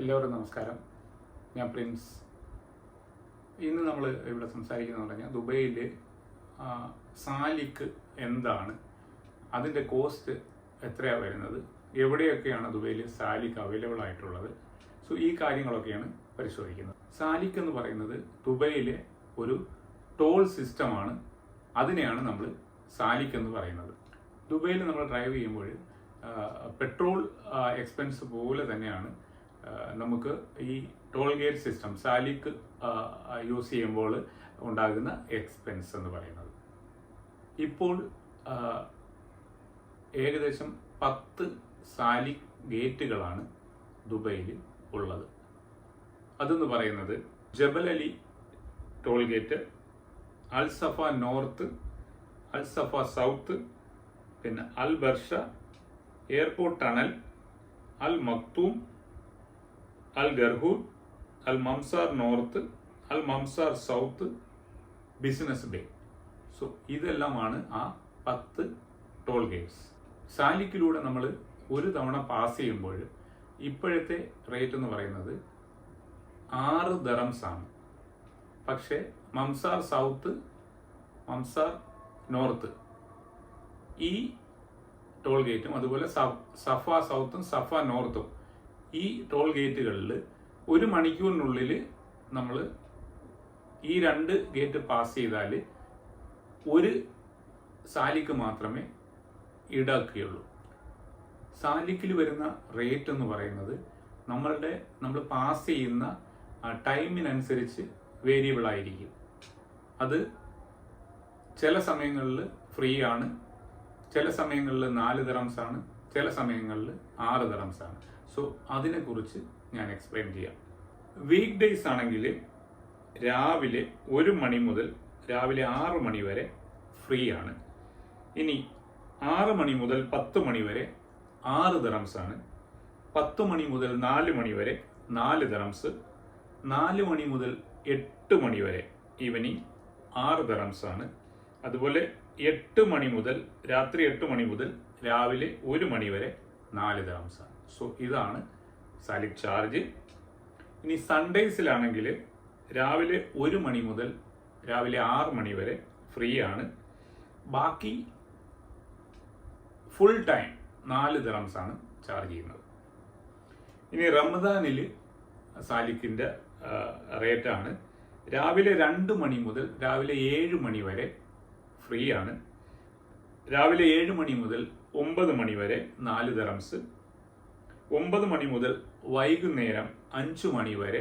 എല്ലാവർക്കും നമസ്കാരം. ഞാൻ പ്രിൻസ്. ഇന്ന് നമ്മൾ ഇവിടെ സംസാരിക്കുന്നത് പറഞ്ഞാൽ ദുബൈയിൽ സാലിക്ക് എന്താണ്? അതിന്റെ കോസ്റ്റ് എത്രയാണ് വരുന്നത്? എവിടെയൊക്കെയാണ് ദുബൈയിൽ സാലിക്ക് അവൈലബിൾ ആയിട്ടുള്ളത്? സോ ഈ കാര്യങ്ങളൊക്കെയാണ് പരിശോധിക്കുന്നത്. സാലിക്ക് എന്ന് പറയുന്നത് ദുബൈയിലെ ഒരു ടോൾ സിസ്റ്റമാണ് അതിനെയാണ് നമ്മൾ സാലിക്ക് എന്ന് പറയുന്നത്. ദുബൈയിൽ നമ്മൾ ഡ്രൈവ് ചെയ്യുമ്പോൾ പെട്രോൾ എക്സ്പെൻസ് പോലെ തന്നെയാണ് നമുക്ക് ഈ toll gate system Salik use ചെയ്യുമ്പോൾ ഉണ്ടാകുന്ന എക്സ്പെൻസ് എന്ന് പറയുന്നത്. ഇപ്പോൾ ഏകദേശം പത്ത് സാലിക് ഗേറ്റുകളാണ് ദുബൈയിൽ ഉള്ളത്. അതെന്ന് പറയുന്നത് Jebel Ali toll gate Al Safa North Al Safa South പിന്നെ Al Barsha airport tunnel Al Maktoum Al Garhoud Al Mamzar North Al Mamzar South Business Bay so ഇതെല്ലാമാണ് ആ പത്ത് ടോൾ ഗേറ്റ്സ്. സാലിക്കിലൂടെ നമ്മൾ ഒരു തവണ പാസ് ചെയ്യുമ്പോൾ ഇപ്പോഴത്തെ റേറ്റ് എന്ന് പറയുന്നത് ആറ് ദറംസ് ആണ്. പക്ഷേ മംസാർ സൗത്ത് മംസാർ നോർത്ത് ഈ ടോൾ ഗേറ്റും അതുപോലെ സഫ സൗത്തും സഫ നോർത്തും ഈ ടോൾ ഗേറ്റുകളിൽ ഒരു മണിക്കൂറിനുള്ളിൽ നമ്മൾ ഈ രണ്ട് ഗേറ്റ് പാസ് ചെയ്താൽ ഒരു സാലിക്ക് മാത്രമേ ഈടാക്കുകയുള്ളൂ. സാലിക്കിൽ വരുന്ന റേറ്റ് എന്ന് പറയുന്നത് നമ്മളുടെ നമ്മൾ പാസ് ചെയ്യുന്ന ടൈമിനനുസരിച്ച് വേരിയബിൾ ആയിരിക്കും. അത് ചില സമയങ്ങളിൽ ഫ്രീ ആണ് ചില സമയങ്ങളിൽ നാല് ആണ് ചില സമയങ്ങളിൽ ആറ് ആണ്. സോ അതിനെക്കുറിച്ച് ഞാൻ എക്സ്പ്ലെയിൻ ചെയ്യാം. വീക്ക് ഡേയ്സ് ആണെങ്കിൽ രാവിലെ ഒരു മണി മുതൽ രാവിലെ ആറ് മണി വരെ ഫ്രീ ആണ്. ഇനി ആറ് മണി മുതൽ പത്ത് മണി വരെ ആറ് ദറംസ് ആണ്. പത്ത് മണി മുതൽ നാല് മണി വരെ നാല് ദറംസ് നാല് മണി മുതൽ എട്ട് മണി വരെ ഈവനിങ് ആറ് ദറംസ് ആണ്. അതുപോലെ എട്ട് മണി മുതൽ രാത്രി എട്ട് മണി മുതൽ രാവിലെ ഒരു മണി വരെ നാല് ദറംസ് ആണ്. സോ ഇതാണ് സാലിക് ചാർജ്. ഇനി സൺഡേസിലാണെങ്കിൽ രാവിലെ ഒരു മണി മുതൽ രാവിലെ ആറ് മണി വരെ ഫ്രീ ആണ്. ബാക്കി ഫുൾ ടൈം നാല് ദിറംസ് ആണ് ചാർജ് ചെയ്യുന്നത്. ഇനി റമദാനിൽ സാലിക്കിന്റെ റേറ്റാണ് രാവിലെ രണ്ട് മണി മുതൽ രാവിലെ ഏഴ് മണി വരെ ഫ്രീ ആണ്. രാവിലെ ഏഴ് മണി മുതൽ ഒമ്പത് മണി വരെ നാല് ദിറംസ് ഒമ്പത് മണി മുതൽ വൈകുന്നേരം അഞ്ചു മണി വരെ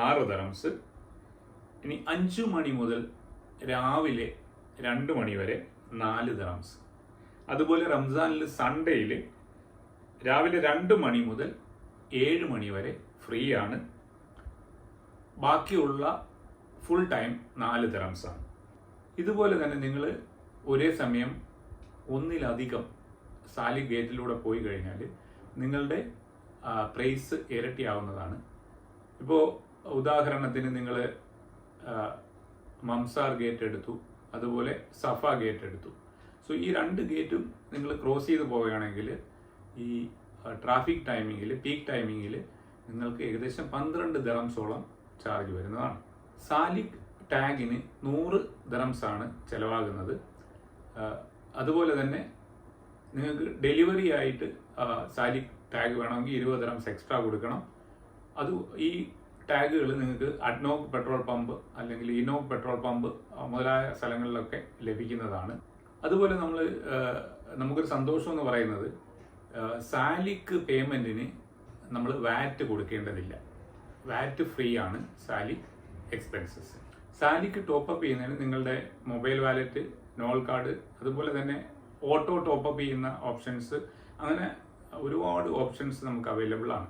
ആറ് ദറംസ് ഇനി അഞ്ചു മണി മുതൽ രാവിലെ രണ്ട് മണി വരെ നാല് ദറംസ് അതുപോലെ റംസാനിൽ സൺഡേയിൽ രാവിലെ രണ്ട് മണി മുതൽ ഏഴ് മണി വരെ ഫ്രീ ആണ് ബാക്കിയുള്ള ഫുൾ ടൈം നാല് ദറംസാണ് ഇതുപോലെ തന്നെ നിങ്ങൾ ഒരേ സമയം ഒന്നിലധികം സാലി ഗേറ്റിലൂടെ പോയി കഴിഞ്ഞാൽ നിങ്ങളുടെ പ്രൈസ് ഇരട്ടിയാവുന്നതാണ്. ഇപ്പോൾ ഉദാഹരണത്തിന് നിങ്ങൾ മംസാർ ഗേറ്റ് എടുത്തു അതുപോലെ സഫ ഗേറ്റ് എടുത്തു. സോ ഈ രണ്ട് ഗേറ്റും നിങ്ങൾ ക്രോസ് ചെയ്ത് പോവുകയാണെങ്കിൽ ഈ ട്രാഫിക് ടൈമിങ്ങിൽ പീക്ക് ടൈമിങ്ങിൽ നിങ്ങൾക്ക് ഏകദേശം പന്ത്രണ്ട് ദറംസോളം ചാർജ് വരുന്നതാണ്. സാലിക് ടാഗിന് നൂറ് ദറംസാണ് ചിലവാകുന്നത്. അതുപോലെ തന്നെ നിങ്ങൾക്ക് ഡെലിവറി ആയിട്ട് സാരി ടാഗ് വേണമെങ്കിൽ ഇരുപത് ദറംസ് എക്സ്ട്രാ കൊടുക്കണം. അത് ഈ ടാഗുകൾ നിങ്ങൾക്ക് അഡ്നോക്ക് പെട്രോൾ പമ്പ് അല്ലെങ്കിൽ ഇനോക്ക് പെട്രോൾ പമ്പ് മുതലായ സ്ഥലങ്ങളിലൊക്കെ ലഭിക്കുന്നതാണ്. അതുപോലെ നമ്മൾ നമുക്കൊരു സന്തോഷം എന്ന് പറയുന്നത് സാലിക്ക് പേയ്മെന്റിന് നമ്മൾ വാറ്റ് കൊടുക്കേണ്ടതില്ല. വാറ്റ് ഫ്രീ ആണ് സാലിക് എക്സ്പെൻസസ് സാലിക്ക് ടോപ്പപ്പ് ചെയ്യുന്നതിന് നിങ്ങളുടെ മൊബൈൽ വാലറ്റ് നോൾ കാർഡ് അതുപോലെ തന്നെ ഓട്ടോ ടോപ്പപ്പ് ചെയ്യുന്ന ഓപ്ഷൻസ് അങ്ങനെ ഒരുപാട് ഓപ്ഷൻസ് നമുക്ക് അവൈലബിൾ ആണ്.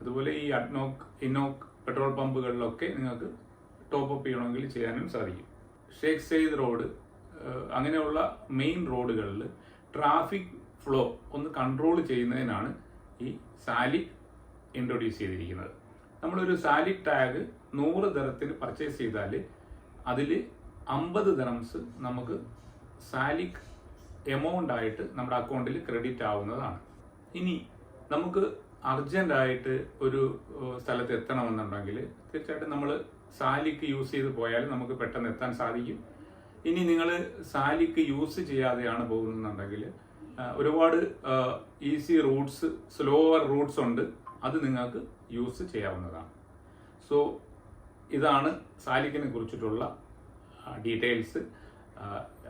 അതുപോലെ ഈ അഡ്നോക്ക് ഇനോക്ക് പെട്രോൾ പമ്പുകളിലൊക്കെ നിങ്ങൾക്ക് ടോപ്പപ്പ് ചെയ്യണമെങ്കിൽ ചെയ്യാനും സാധിക്കും. ഷേഖ് സെയ്ദ് റോഡ് അങ്ങനെയുള്ള മെയിൻ റോഡുകളിൽ ട്രാഫിക് ഫ്ലോ ഒന്ന് കൺട്രോൾ ചെയ്യുന്നതിനാണ് ഈ സാലിക് ഇൻട്രൊഡ്യൂസ് ചെയ്തിരിക്കുന്നത്. നമ്മളൊരു സാലിക് ടാഗ് നൂറ് ദറത്തിന് പർച്ചേസ് ചെയ്താൽ അതിൽ അമ്പത് ദറംസ് നമുക്ക് സാലിക് എമൗണ്ട് ആയിട്ട് നമ്മുടെ അക്കൗണ്ടിൽ ക്രെഡിറ്റ് ആവുന്നതാണ്. ഇനി നമുക്ക് അർജന്റായിട്ട് ഒരു സ്ഥലത്ത് എത്തണമെന്നുണ്ടെങ്കിൽ തീർച്ചയായിട്ടും നമ്മൾ സാലിക്ക് യൂസ് ചെയ്ത് പോയാൽ നമുക്ക് പെട്ടെന്ന് എത്താൻ സാധിക്കും. ഇനി നിങ്ങൾ സാലിക്ക് യൂസ് ചെയ്യാതെയാണ് പോകുന്നുണ്ടെങ്കിൽ ഒരുപാട് ഈസി റൂട്ട്സ് സ്ലോവർ റൂട്ട്സ് ഉണ്ട്. അത് നിങ്ങൾക്ക് യൂസ് ചെയ്യാവുന്നതാണ്. സോ ഇതാണ് സാലിക്കിനെ കുറിച്ചിട്ടുള്ള ഡീറ്റെയിൽസ്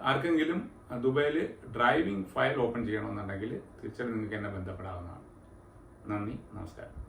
ആർക്കെങ്കിലും ദുബായിൽ ഡ്രൈവിംഗ് ഫയൽ ഓപ്പൺ ചെയ്യണമെന്നുണ്ടെങ്കിൽ തീർച്ചയായും നിങ്ങൾക്ക് എന്നെ ബന്ധപ്പെടാവുന്നതാണ്. നന്ദി നമസ്കാരം.